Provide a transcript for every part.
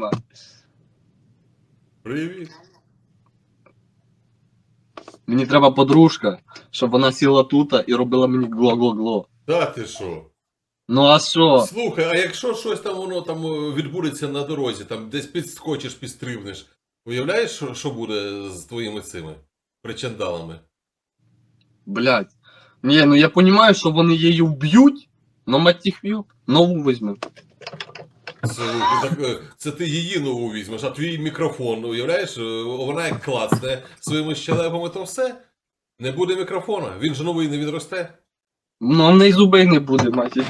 нема. Привіт. Мені треба подружка, щоб вона сіла тут і робила мені гло-гло-гло. Та ти що? Ну а що? Слухай, а якщо щось там воно там е, відбудеться на дорозі, там десь підскочиш, підстрибнеш, уявляєш, що, що буде з твоїми цими причандалами? Блять. Ні, ну я розумію, що вони її вб'ють, но мать їх в'ю, нову візьмемо. Це, так, е, це ти її нову візьмеш, а твій мікрофон, уявляєш, е, вона як клацне своїми щелепами, то все. Не буде мікрофона, він же новий не відросте. Ну, а в неї зуби не буде, мать їх.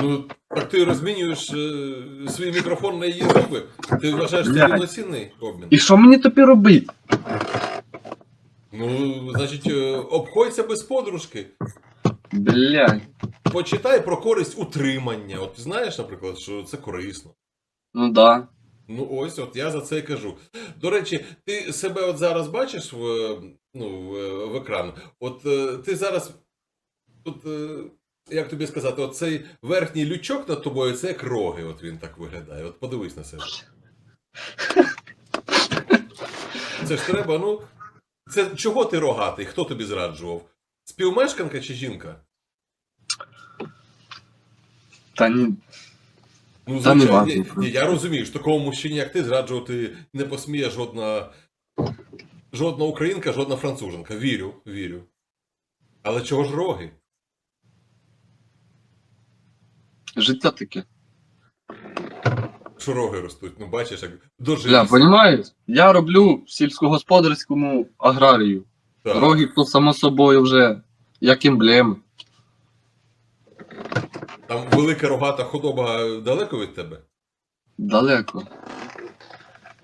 Ну, так ти розмінюєш е, свій мікрофон на її зуби. Ти вважаєш це Блядь. рівноцінний обмін? І що мені тобі робити? Ну, значить, е, обходься без подружки. Блять. Почитай про користь утримання. От знаєш, наприклад, що це корисно. Ну да. Ну ось, от я за це і кажу. До речі, ти себе от зараз бачиш в, ну, в, в екран. От е, ти зараз, от, е, як тобі сказати, от цей верхній лючок над тобою, це як роги, от він так виглядає. От подивись на себе. Це ж треба, ну. Це чого ти рогатий? Хто тобі зраджував? Співмешканка чи жінка? Та ні. Ну, Та не звичайно, важно. ні, ні, я розумію, що такому мужчині, як ти, зраджувати не посміє жодна, жодна українка, жодна француженка. Вірю, вірю. Але чого ж роги? Життя таке. Що роги ростуть? Ну бачиш, як доживість. Бля, понімаєш? Я роблю в сільськогосподарському аграрію. Так. Роги то само собою вже як емблеми. Там велика рогата худоба далеко від тебе? Далеко.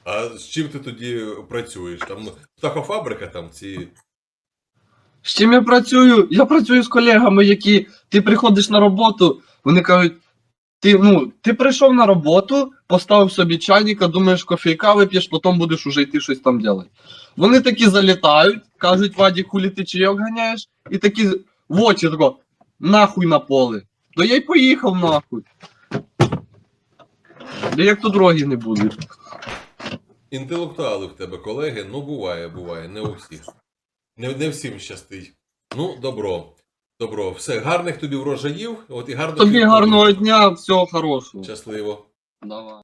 А з чим ти тоді працюєш? Там ну, птахофабрика там ці. З чим я працюю? Я працюю з колегами, які ти приходиш на роботу, вони кажуть, ти, ну, ти прийшов на роботу, поставив собі чайника, думаєш, кофейка вип'єш, потім будеш уже йти щось там робити. Вони такі залітають, кажуть, Ваді, хулі ти чайок ганяєш, і такі в очі тако, нахуй на поле. То я й поїхав нахуй. Да як то дороги не буде. Інтелектуали в тебе, колеги, ну буває, буває, не у всіх. Не, не всім щастить. Ну, добро. Добро. Все, гарних тобі врожаїв, от і гарно. Тобі гарного дня, всього хорошого. Щасливо. Давай.